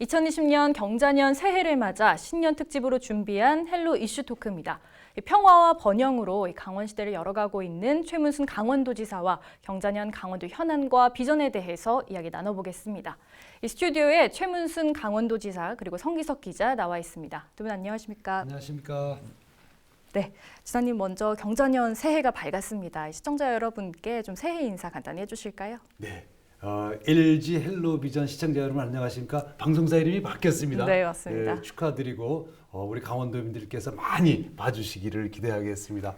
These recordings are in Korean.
2020년 경자년 새해를 맞아 신년 특집으로 준비한 헬로 이슈 토크입니다. 이 평화와 번영으로 이 강원 시대를 열어가고 있는 최문순 강원도지사와 경자년 강원도 현안과 비전에 대해서 이야기 나눠보겠습니다. 이 스튜디오에 최문순 강원도지사 그리고 성기석 기자 나와 있습니다. 두 분 안녕하십니까? 안녕하십니까. 네, 지사님 먼저 경자년 새해가 밝았습니다. 시청자 여러분께 좀 새해 인사 간단히 해주실까요? 네. 어, LG 헬로비전 시청자 여러분 안녕하십니까? 방송사 이름이 바뀌었습니다. 네, 맞습니다. 예, 축하드리고 어, 우리 강원도민들께서 많이 봐주시기를 기대하겠습니다.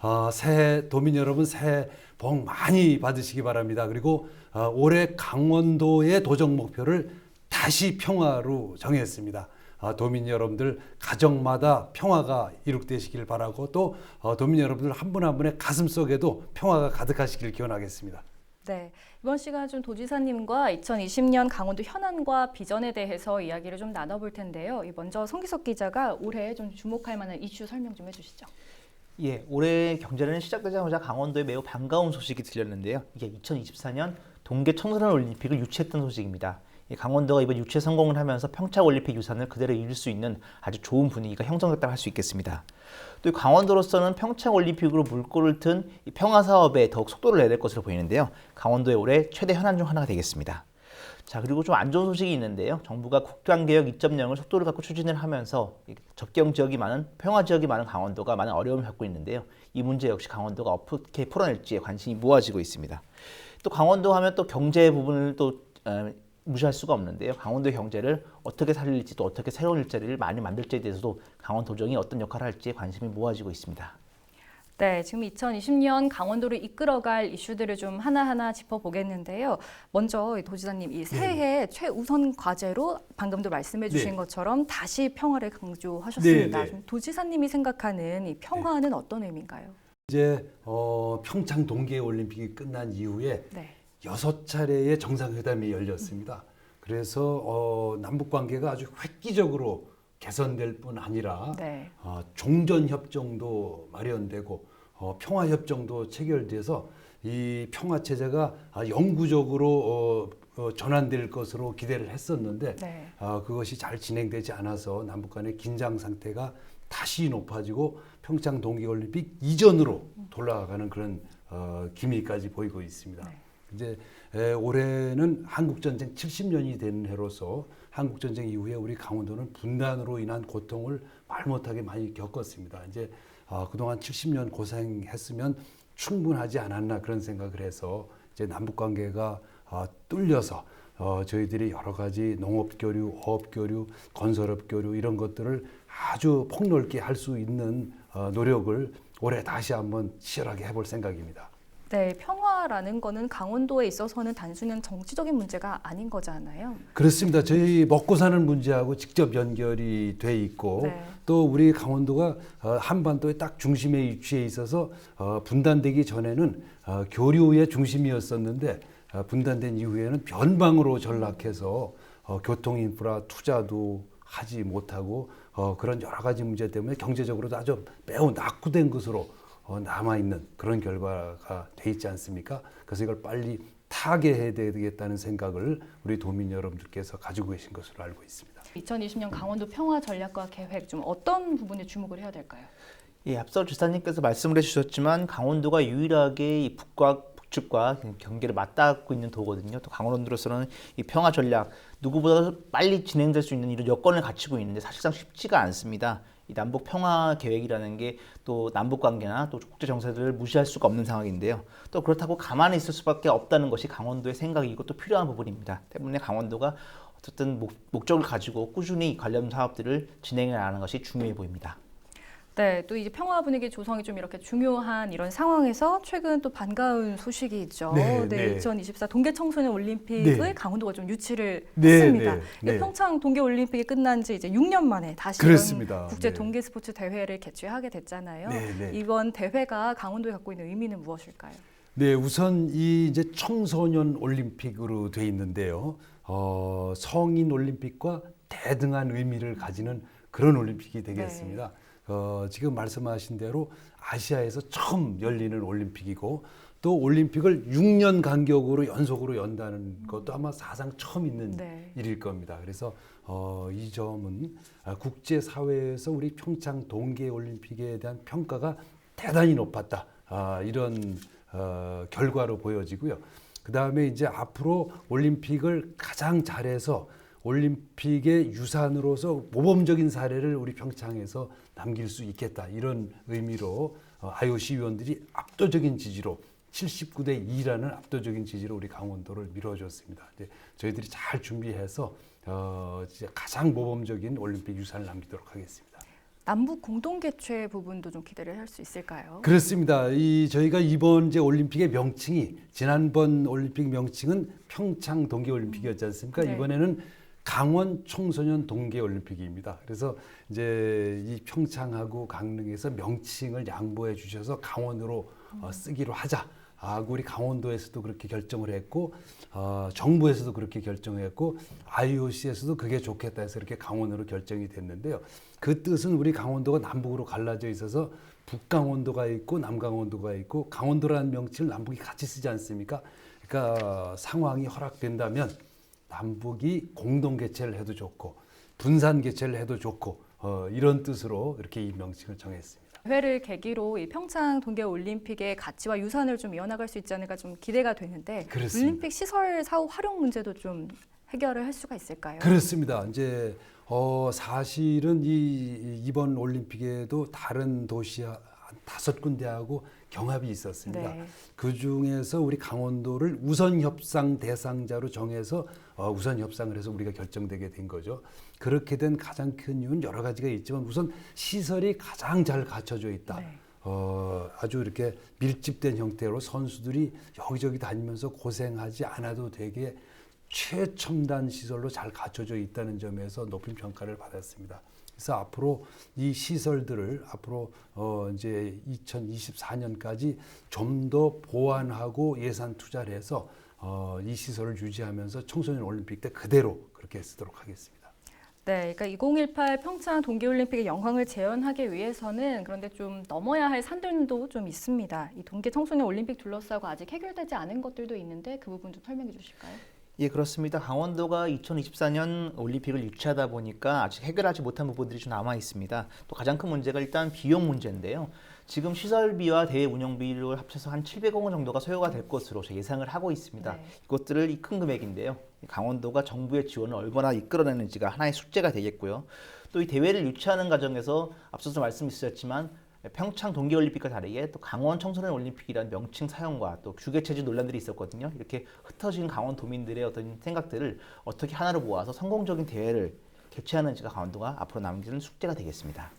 어, 새해 도민 여러분 새해 복 많이 받으시기 바랍니다. 그리고 어, 올해 강원도의 도정 목표를 다시 평화로 정했습니다. 아, 도민 여러분들 가정마다 평화가 이룩되시길 바라고 또 어, 도민 여러분들 한 분 한 분의 가슴 속에도 평화가 가득하시길 기원하겠습니다. 네, 이번 시간 좀 도지사님과 2020년 강원도 현안과 비전에 대해서 이야기를 좀 나눠볼 텐데요. 이 먼저 성기석 기자가 올해 좀 주목할 만한 이슈 설명 좀 해주시죠. 예, 올해 경제는 시작되자마자 강원도에 매우 반가운 소식이 들렸는데요. 이게 2024년 동계 청소년 올림픽을 유치했던 소식입니다. 이 강원도가 이번 유치에 성공을 하면서 평창 올림픽 유산을 그대로 이룰 수 있는 아주 좋은 분위기가 형성됐다고 할 수 있겠습니다. 또이 강원도로서는 평창 올림픽으로 물꼬를 튼이 평화 사업에 더욱 속도를 내야 될 것으로 보이는데요. 강원도의 올해 최대 현안 중 하나가 되겠습니다. 자 그리고 좀 안 좋은 소식이 있는데요. 정부가 국방개혁 2.0을 속도를 갖고 추진을 하면서 이 접경 지역이 많은 평화 지역이 많은 강원도가 많은 어려움을 겪고 있는데요. 이 문제 역시 강원도가 어떻게 풀어낼지에 관심이 모아지고 있습니다. 또 강원도 하면 또 경제 부분을 또 어, 무시할 수가 없는데요. 강원도 경제를 어떻게 살릴지 또 어떻게 새로운 일자리를 많이 만들지에 대해서도 강원도정이 어떤 역할을 할지에 관심이 모아지고 있습니다. 네, 지금 2020년 강원도를 이끌어갈 이슈들을 좀 하나하나 짚어보겠는데요. 먼저 이 도지사님 이 새해 최우선 과제로 방금도 말씀해 주신 네. 것처럼 다시 평화를 강조하셨습니다. 네, 네. 좀 도지사님이 생각하는 이 평화는 어떤 의미인가요? 이제 어, 평창 동계 올림픽이 끝난 이후에 네, 여섯 차례의 정상회담이 열렸습니다. 그래서 어, 남북 관계가 아주 획기적으로 개선될 뿐 아니라 네, 어, 종전 협정도 마련되고 어, 평화 협정도 체결돼서 이 평화 체제가 아, 영구적으로 어, 어, 전환될 것으로 기대를 했었는데 네. 아, 그것이 잘 진행되지 않아서 남북 간의 긴장 상태가 다시 높아지고 평창 동계올림픽 이전으로 돌아가는 그런 어, 기미까지 보이고 있습니다. 네. 이제 에, 올해는 한국 전쟁 70년이 되는 해로서 한국 전쟁 이후에 우리 강원도는 분단으로 인한 고통을 말 못하게 많이 겪었습니다. 이제 아, 그동안 70년 고생했으면 충분하지 않았나 그런 생각을 해서 이제 남북 관계가 아, 뚫려서 어, 저희들이 여러 가지 농업 교류, 어업 교류, 건설업 교류 이런 것들을 아주 폭넓게 할 수 있는 어, 노력을 올해 다시 한번 치열하게 해볼 생각입니다. 네, 평화라는 거는 강원도에 있어서는 단순한 정치적인 문제가 아닌 거잖아요. 그렇습니다. 저희 먹고 사는 문제하고 직접 연결이 돼 있고 네. 또 우리 강원도가 어, 한반도의 딱 중심에 위치해 있어서 어, 분단되기 전에는 어, 교류의 중심이었었는데 어, 분단된 이후에는 변방으로 전락해서 어, 교통 인프라 투자도 하지 못하고 어, 그런 여러 가지 문제 때문에 경제적으로도 아주 매우 낙후된 것으로 어, 남아있는 그런 결과가 돼 있지 않습니까? 그래서 이걸 빨리 타개해야 되겠다는 생각을 우리 도민 여러분들께서 가지고 계신 것으로 알고 있습니다. 2020년 강원도 평화 전략과 계획 좀 어떤 부분에 주목을 해야 될까요? 예, 앞서 주사님께서 말씀을 해주셨지만 강원도가 유일하게 이 북과 북측과 경계를 맞닿고 있는 도거든요. 또 강원도로서는 이 평화 전략 누구보다 빨리 진행될 수 있는 이런 여건을 갖추고 있는데 사실상 쉽지가 않습니다. 이 남북 평화 계획이라는 게 또 남북 관계나 또 국제 정세들을 무시할 수가 없는 상황인데요. 또 그렇다고 가만히 있을 수밖에 없다는 것이 강원도의 생각이고 또 필요한 부분입니다. 때문에 강원도가 어쨌든 목, 목적을 가지고 꾸준히 관련 사업들을 진행해 나가는 것이 중요해 보입니다. 네, 또 이제 평화 분위기 조성이 좀 이렇게 중요한 이런 상황에서 최근 또 반가운 소식이 있죠. 네, 네. 2024 동계 청소년 올림픽을 네. 강원도가 좀 유치를 네, 했습니다. 네, 네. 평창 동계 올림픽이 끝난 지 이제 6년 만에 다시 그렇습니다. 국제 네. 동계 스포츠 대회를 개최하게 됐잖아요. 네, 네. 이번 대회가 강원도에 갖고 있는 의미는 무엇일까요? 네, 우선 이 이제 청소년 올림픽으로 돼 있는데요. 어, 성인 올림픽과 대등한 의미를 가지는 그런 올림픽이 되겠습니다. 어, 지금 말씀하신 대로 아시아에서 처음 열리는 올림픽이고 또 올림픽을 6년 간격으로 연속으로 연다는 것도 아마 사상 처음 있는 네. 일일 겁니다. 그래서 어, 이 점은 아, 국제 사회에서 우리 평창 동계 올림픽에 대한 평가가 대단히 높았다. 아, 이런 어, 결과로 보여지고요. 그 다음에 이제 앞으로 올림픽을 가장 잘해서 올림픽의 유산으로서 모범적인 사례를 우리 평창에서 남길 수 있겠다 이런 의미로 어, IOC 위원들이 압도적인 지지로 79대 2라는 압도적인 지지로 우리 강원도를 밀어줬습니다. 이제 저희들이 잘 준비해서 어, 가장 모범적인 올림픽 유산을 남기도록 하겠습니다. 남북 공동 개최 부분도 좀 기대를 할 수 있을까요? 그렇습니다. 이 저희가 이번 이제 올림픽의 명칭이 지난번 올림픽 명칭은 평창 동계 올림픽이었지 않습니까? 네. 이번에는 강원 청소년 동계 올림픽입니다. 그래서 이제 이 평창하고 강릉에서 명칭을 양보해 주셔서 강원으로 어, 쓰기로 하자. 하고 우리 강원도에서도 그렇게 결정을 했고 어, 정부에서도 그렇게 결정했고 IOC에서도 그게 좋겠다 해서 이렇게 강원으로 결정이 됐는데요. 그 뜻은 우리 강원도가 남북으로 갈라져 있어서 북강원도가 있고 남강원도가 있고 강원도라는 명칭을 남북이 같이 쓰지 않습니까? 그러니까 상황이 허락된다면 남북이 공동 개최를 해도 좋고 분산 개최를 해도 좋고 어, 이런 뜻으로 이렇게 이 명칭을 정했습니다. 회를 계기로 이 평창 동계 올림픽의 가치와 유산을 좀 이어나갈 수 있지 않을까 좀 기대가 되는데 그렇습니다. 올림픽 시설 사후 활용 문제도 좀 해결을 할 수가 있을까요? 그렇습니다. 이제 어 사실은 이 이번 올림픽에도 다른 도시 한 다섯 군데하고 경합이 있었습니다. 네. 그 중에서 우리 강원도를 우선 협상 대상자로 정해서 어, 우선 협상을 해서 우리가 결정되게 된 거죠. 그렇게 된 가장 큰 이유는 여러 가지가 있지만 우선 시설이 가장 잘 갖춰져 있다. 네. 어, 아주 이렇게 밀집된 형태로 선수들이 여기저기 다니면서 고생하지 않아도 되게 최첨단 시설로 잘 갖춰져 있다는 점에서 높은 평가를 받았습니다. 그래서 앞으로 이 시설들을 앞으로 어 이제 2024년까지 좀 더 보완하고 예산 투자를 해서 어 이 시설을 유지하면서 청소년 올림픽 때 그대로 그렇게 쓰도록 하겠습니다. 네, 그러니까 2018 평창 동계올림픽의 영광을 재현하기 위해서는 그런데 좀 넘어야 할 산들도 좀 있습니다. 이 동계 청소년 올림픽 둘러싸고 아직 해결되지 않은 것들도 있는데 그 부분 좀 설명해 주실까요? 예, 그렇습니다. 강원도가 2024년 올림픽을 유치하다 보니까 아직 해결하지 못한 부분들이 좀 남아 있습니다. 또 가장 큰 문제가 일단 비용 문제인데요. 지금 시설비와 대회 운영비를 합쳐서 한 700억 원 정도가 소요가 될 것으로 저 예상을 하고 있습니다. 네. 이것들을 이 큰 금액인데요. 강원도가 정부의 지원을 얼마나 이끌어내는지가 하나의 숙제가 되겠고요. 또 이 대회를 유치하는 과정에서 앞서서 말씀이 있으셨지만 평창 동계올림픽과 다르게 또 강원 청소년 올림픽이라는 명칭 사용과 또 규개체제 논란들이 있었거든요. 이렇게 흩어진 강원 도민들의 어떤 생각들을 어떻게 하나로 모아서 성공적인 대회를 개최하는지가 강원도가 앞으로 남기는 숙제가 되겠습니다.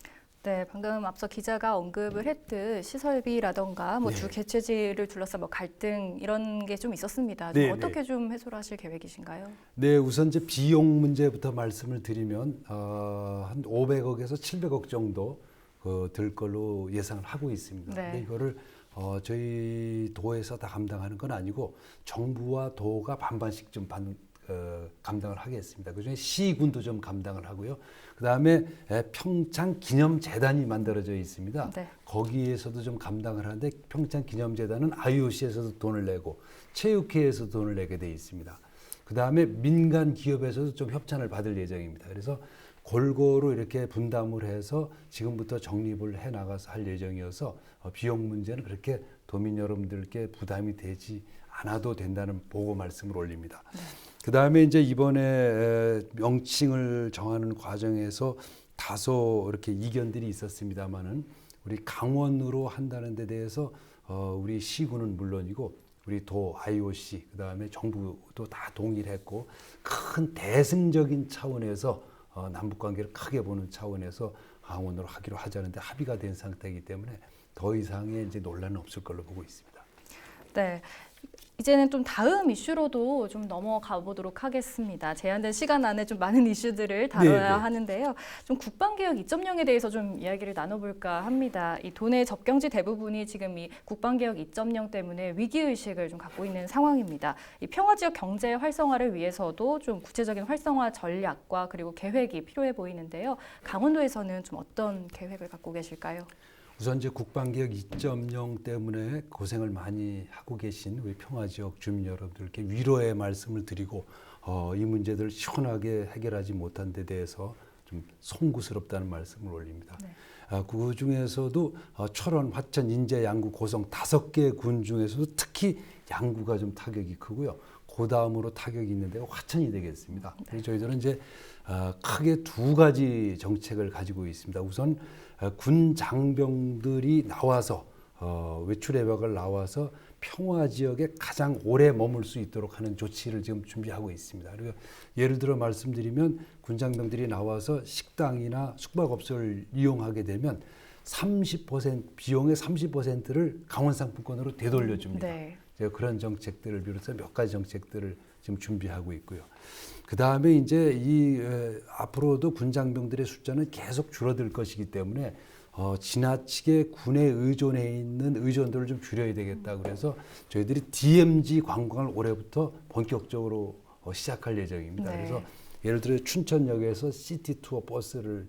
네, 방금 앞서 기자가 언급을 했듯 시설비라던가 뭐 네. 주 개최지를 둘러싼 뭐 갈등 이런 게 좀 있었습니다. 네, 좀 어떻게 좀 해소를 하실 계획이신가요? 네, 우선 이제 비용 문제부터 말씀을 드리면 어, 한 500억에서 700억 정도 그, 들 걸로 예상을 하고 있습니다. 네. 근데 이거를 어, 저희 도에서 다 감당하는 건 아니고 정부와 도가 반반씩 좀 반, 어, 감당을 하겠습니다. 그중에 시군도 좀 감당을 하고요. 그 다음에 평창 기념재단이 만들어져 있습니다. 네. 거기에서도 좀 감당을 하는데 평창 기념재단은 IOC에서도 돈을 내고 체육회에서 돈을 내게 돼 있습니다. 그 다음에 민간 기업에서도 좀 협찬을 받을 예정입니다. 그래서 골고루 이렇게 분담을 해서 지금부터 정립을 해 나가서 할 예정이어서 어, 비용 문제는 그렇게 도민 여러분들께 부담이 되지 않아도 된다는 보고 말씀을 올립니다. 그 다음에 이제 이번에 에, 명칭을 정하는 과정에서 다소 이렇게 이견들이 있었습니다만은 우리 강원으로 한다는 데 대해서 어, 우리 시군은 물론이고 우리 도 IOC 그 다음에 정부도 다 동의를 했고 큰 대승적인 차원에서 어, 남북 관계를 크게 보는 차원에서 강원으로 하기로 하자는데 합의가 된 상태이기 때문에 더 이상의 이제 논란은 없을 걸로 보고 있습니다. 네. 이제는 좀 다음 이슈로도 좀 넘어가 보도록 하겠습니다. 제한된 시간 안에 좀 많은 이슈들을 다뤄야 네, 네. 하는데요. 좀 국방개혁 2.0에 대해서 좀 이야기를 나눠볼까 합니다. 이 도내 접경지 대부분이 지금 이 국방개혁 2.0 때문에 위기의식을 좀 갖고 있는 상황입니다. 이 평화지역 경제 활성화를 위해서도 좀 구체적인 활성화 전략과 그리고 계획이 필요해 보이는데요. 강원도에서는 좀 어떤 계획을 갖고 계실까요? 우선 이제 국방개혁 2.0 때문에 고생을 많이 하고 계신 우리 평화 지역 주민 여러분들께 위로의 말씀을 드리고 어, 이 문제들을 시원하게 해결하지 못한 데 대해서 좀 송구스럽다는 말씀을 올립니다. 네. 아, 그 중에서도 어, 철원, 화천, 인제, 양구, 고성 다섯 개 군 중에서도 특히 양구가 좀 타격이 크고요. 그 다음으로 타격이 있는 데가 화천이 되겠습니다. 그래서 저희들은 이제 아, 크게 두 가지 정책을 가지고 있습니다. 우선 아, 군 장병들이 나와서 어, 외출 외박을 나와서 평화 지역에 가장 오래 머물 수 있도록 하는 조치를 지금 준비하고 있습니다. 그리고 예를 들어 말씀드리면 군 장병들이 나와서 식당이나 숙박업소를 이용하게 되면 30% 비용의 30%를 강원 상품권으로 되돌려 줍니다. 네. 제가 그런 정책들을 비롯해서 몇 가지 정책들을 지금 준비하고 있고요. 그 다음에 이제 이 에, 앞으로도 군 장병들의 숫자는 계속 줄어들 것이기 때문에 어, 지나치게 군에 의존해 있는 의존도를 좀 줄여야 되겠다. 그래서 저희들이 DMZ 관광을 올해부터 본격적으로 어, 시작할 예정입니다. 네. 그래서 예를 들어 춘천역에서 시티 투어 버스를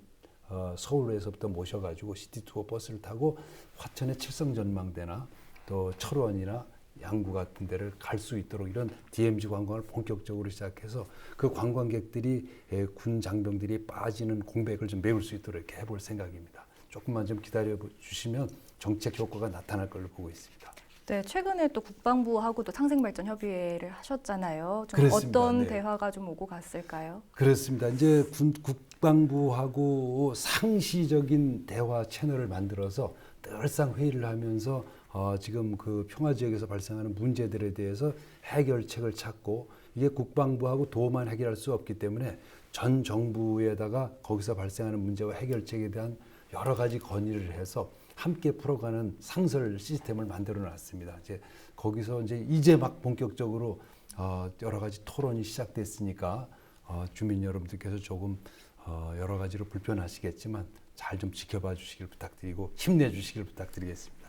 어, 서울에서부터 모셔가지고 시티 투어 버스를 타고 화천의 칠성전망대나 또 철원이나 양구 같은 데를 갈 수 있도록 이런 DMZ 관광을 본격적으로 시작해서 그 관광객들이 예, 군 장병들이 빠지는 공백을 좀 메울 수 있도록 이렇게 해볼 생각입니다. 조금만 좀 기다려 주시면 정책 효과가 나타날 걸로 보고 있습니다. 네, 최근에 또 국방부하고도 상생발전 협의회를 하셨잖아요. 좀 그렇습니다. 어떤 네. 대화가 좀 오고 갔을까요? 그렇습니다. 이제 군, 국 방부하고 상시적인 대화 채널을 만들어서 늘상 회의를 하면서 어, 지금 그 평화 지역에서 발생하는 문제들에 대해서 해결책을 찾고 이게 국방부하고 도만 해결할 수 없기 때문에 전 정부에다가 거기서 발생하는 문제와 해결책에 대한 여러 가지 건의를 해서 함께 풀어가는 상설 시스템을 만들어 놨습니다. 이제 거기서 이제 이제 막 본격적으로 어, 여러 가지 토론이 시작됐으니까 어, 주민 여러분들께서 조금 어, 여러 가지로 불편하시겠지만 잘 좀 지켜봐 주시길 부탁드리고 힘내 주시길 부탁드리겠습니다.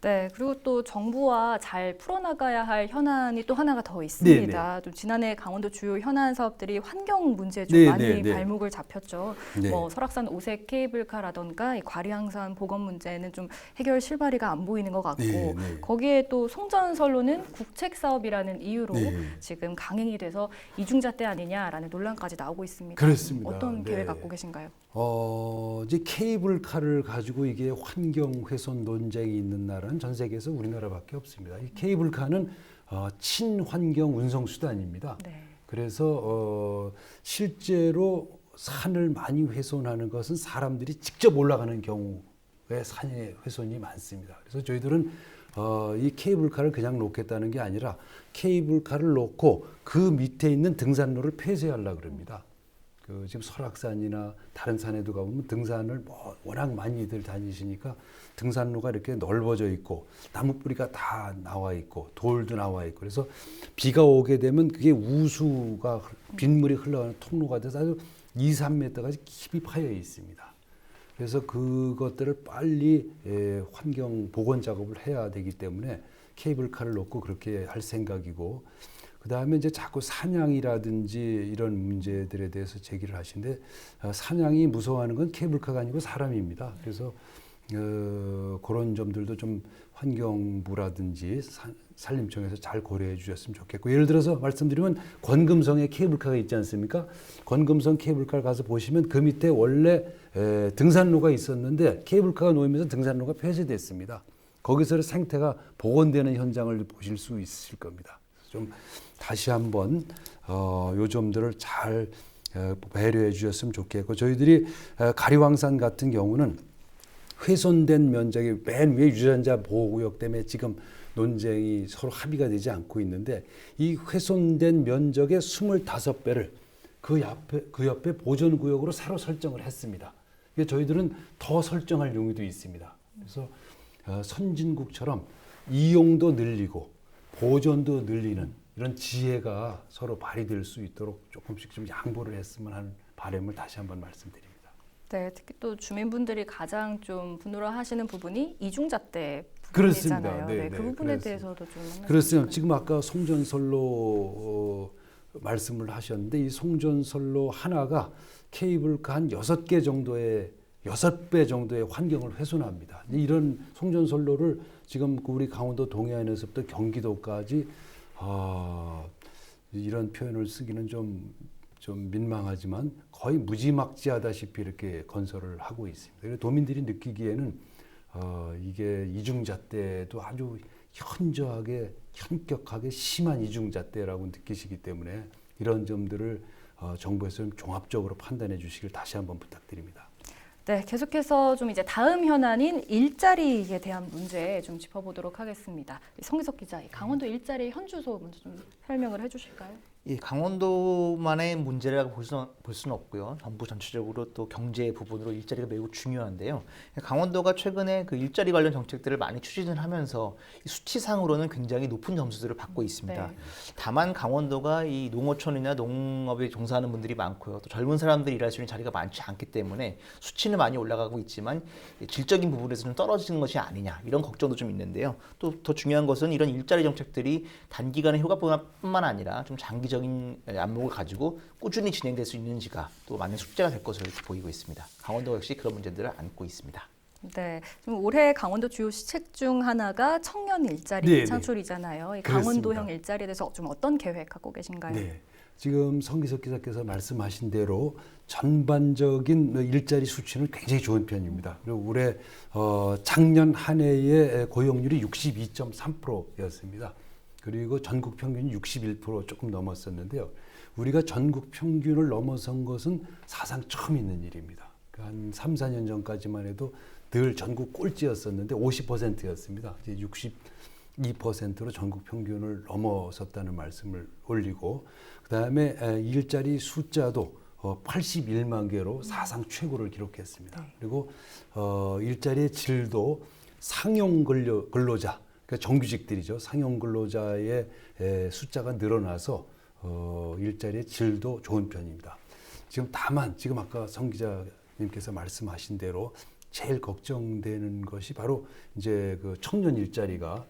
네, 그리고 또 정부와 잘 풀어나가야 할 현안이 또 하나가 더 있습니다. 좀 지난해 강원도 주요 현안 사업들이 환경 문제에 좀 네, 많이 네, 네. 발목을 잡혔죠. 네. 뭐 설악산 오색 케이블카라던가 이 과리항산 보건 문제는 좀 해결 실마리가 안 보이는 것 같고 네, 네. 거기에 또 송전선로는 국책 사업이라는 이유로 네. 지금 강행이 돼서 이중잣대 아니냐라는 논란까지 나오고 있습니다. 그렇습니다. 어떤 네. 계획 갖고 계신가요? 어, 이제 케이블카를 가지고 이게 환경 훼손 논쟁이 있는 나라 는 전 세계에서 우리나라밖에 없습니다. 이 케이블카는 어, 친환경 운송 수단입니다. 네. 그래서 어, 실제로 산을 많이 훼손하는 것은 사람들이 직접 올라가는 경우에 산의 훼손이 많습니다. 그래서 저희들은 어, 이 케이블카를 그냥 놓겠다는 게 아니라 케이블카를 놓고 그 밑에 있는 등산로를 폐쇄하려고 그럽니다. 그 지금 설악산이나 다른 산에도 가보면 등산을 뭐 워낙 많이들 다니시니까 등산로가 이렇게 넓어져 있고 나무 뿌리가 다 나와 있고 돌도 나와 있고 그래서 비가 오게 되면 그게 우수가 빗물이 흘러가는 통로가 돼서 아주 2, 3m까지 깊이 파여 있습니다. 그래서 그것들을 빨리 에, 환경 복원 작업을 해야 되기 때문에 케이블카를 놓고 그렇게 할 생각이고 그 다음에 이제 자꾸 사냥이라든지 이런 문제들에 대해서 제기를 하시는데 어, 사냥이 무서워하는 건 케이블카가 아니고 사람입니다. 그래서 어, 그런 점들도 좀 환경부라든지 산- 산림청에서 잘 고려해 주셨으면 좋겠고 예를 들어서 말씀드리면 권금성에 케이블카가 있지 않습니까? 권금성 케이블카를 가서 보시면 그 밑에 원래 에, 등산로가 있었는데 케이블카가 놓이면서 등산로가 폐쇄됐습니다. 거기서 생태가 복원되는 현장을 보실 수 있을 겁니다. 좀 다시 한번 어, 요 점들을 잘 어, 배려해 주셨으면 좋겠고 저희들이 어, 가리왕산 같은 경우는 훼손된 면적이 맨 위에 유전자 보호구역 때문에 지금 논쟁이 서로 합의가 되지 않고 있는데 이 훼손된 면적의 25배를 그 옆에 그 옆에 보존 구역으로 새로 설정을 했습니다. 저희들은 더 설정할 용의도 있습니다. 그래서 어, 선진국처럼 이용도 늘리고 보존도 늘리는 이런 지혜가 서로 발휘될 수 있도록 조금씩 좀 양보를 했으면 하는 바람을 다시 한번 말씀드립니다. 네, 특히 또 주민분들이 가장 좀 분노하시는 부분이 이중잣대 그렇습니다. 부분이잖아요. 네, 네, 네, 그 부분에 그렇습니다. 대해서도 좀 그렇습니다. 지금 아까 송전선로 어, 말씀을 하셨는데 이 송전선로 하나가 케이블카 한 여섯 개 정도의 여섯 배 정도의 환경을 훼손합니다. 이런 송전선로를 지금 그 우리 강원도 동해안에서부터 경기도까지 아, 이런 표현을 쓰기는 좀, 좀 민망하지만 거의 무지막지하다시피 이렇게 건설을 하고 있습니다. 도민들이 느끼기에는 어, 이게 이중잣대도 아주 현저하게 현격하게 심한 이중잣대라고 느끼시기 때문에 이런 점들을 어, 정부에서 좀 종합적으로 판단해 주시길 다시 한번 부탁드립니다. 네, 계속해서 좀 이제 다음 현안인 일자리에 대한 문제 좀 짚어보도록 하겠습니다. 성기석 기자, 이 강원도 일자리 현주소 먼저 좀 설명을 해주실까요? 이 강원도만의 문제라고 볼 수는, 볼 수는 없고요. 정부 전체적으로 또 경제 부분으로 일자리가 매우 중요한데요. 강원도가 최근에 그 일자리 관련 정책들을 많이 추진을 하면서 이 수치상으로는 굉장히 높은 점수들을 받고 있습니다. 네. 다만 강원도가 이 농어촌이나 농업에 종사하는 분들이 많고요. 또 젊은 사람들이 일할 수 있는 자리가 많지 않기 때문에 수치는 많이 올라가고 있지만 이 질적인 부분에서 좀 떨어지는 것이 아니냐 이런 걱정도 좀 있는데요. 또 더 중요한 것은 이런 일자리 정책들이 단기간의 효과뿐만 아니라 좀 장기적 인 안목을 가지고 꾸준히 진행될 수 있는지가 또 많은 숙제가 될 것으로 보이고 있습니다. 강원도 역시 그런 문제들을 안고 있습니다. 네, 좀 올해 강원도 주요 시책 중 하나가 청년 일자리 네, 네. 창출이잖아요. 이. 강원도형 일자리에 대해서 좀 어떤 계획 갖고 계신가요? 네. 지금 성기석 기자께서 말씀하신 대로 전반적인 일자리 수치는 굉장히 좋은 편입니다. 그리고 올해 어, 작년 한 해의 고용률이 62.3%였습니다. 그리고 전국 평균이 61% 조금 넘었었는데요. 우리가 전국 평균을 넘어선 것은 사상 처음 있는 일입니다. 그한 3, 4년 전까지만 해도 늘 전국 꼴찌였었는데 50%였습니다. 이제 62%로 전국 평균을 넘어섰다는 말씀을 올리고 그다음에 에, 일자리 숫자도 어, 81만 개로 사상 최고를 기록했습니다. 그리고 어, 일자리의 질도 상용 근로, 근로자, 그러니까 정규직들이죠. 상용 근로자의 에, 숫자가 늘어나서 어, 일자리의 질도 좋은 편입니다. 지금 다만 지금 아까 성 기자님께서 말씀하신 대로 제일 걱정되는 것이 바로 이제 그 청년 일자리가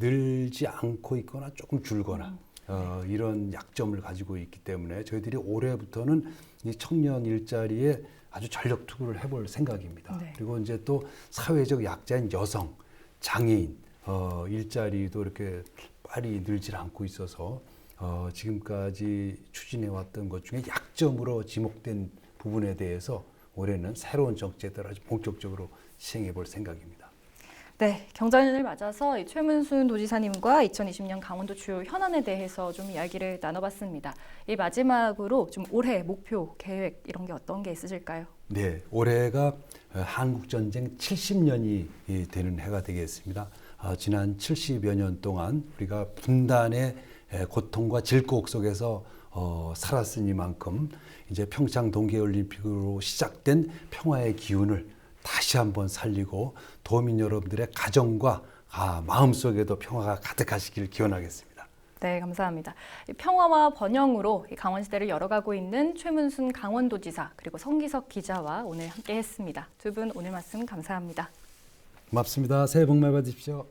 늘지 않고 있거나 조금 줄거나 어, 이런 약점을 가지고 있기 때문에 저희들이 올해부터는 이 청년 일자리에 아주 전력 투구를 해볼 생각입니다. 네. 그리고 이제 또 사회적 약자인 여성, 장애인 어, 일자리도 이렇게 빨리 늘질 않고 있어서 어, 지금까지 추진해 왔던 것 중에 약점으로 지목된 부분에 대해서 올해는 새로운 정책들을 아주 본격적으로 시행해 볼 생각입니다. 네, 경자년을 맞아서 이 최문순 도지사님과 2020년 강원도 주요 현안에 대해서 좀 이야기를 나눠봤습니다. 이 마지막으로 좀 올해 목표, 계획 이런 게 어떤 게 있으실까요? 네, 올해가 어, 한국 전쟁 70년이 되는 해가 되겠습니다. 아, 지난 70여 년 동안 우리가 분단의 에, 고통과 질곡 속에서 어, 살았으니만큼 이제 평창 동계올림픽으로 시작된 평화의 기운을 다시 한번 살리고 도민 여러분들의 가정과 아, 마음 속에도 평화가 가득하시길 기원하겠습니다. 네, 감사합니다. 이 평화와 번영으로 이 강원시대를 열어가고 있는 최문순 강원도지사 그리고 성기석 기자와 오늘 함께했습니다. 두 분 오늘 말씀 감사합니다. 고맙습니다. 새해 복 많이 받으십시오.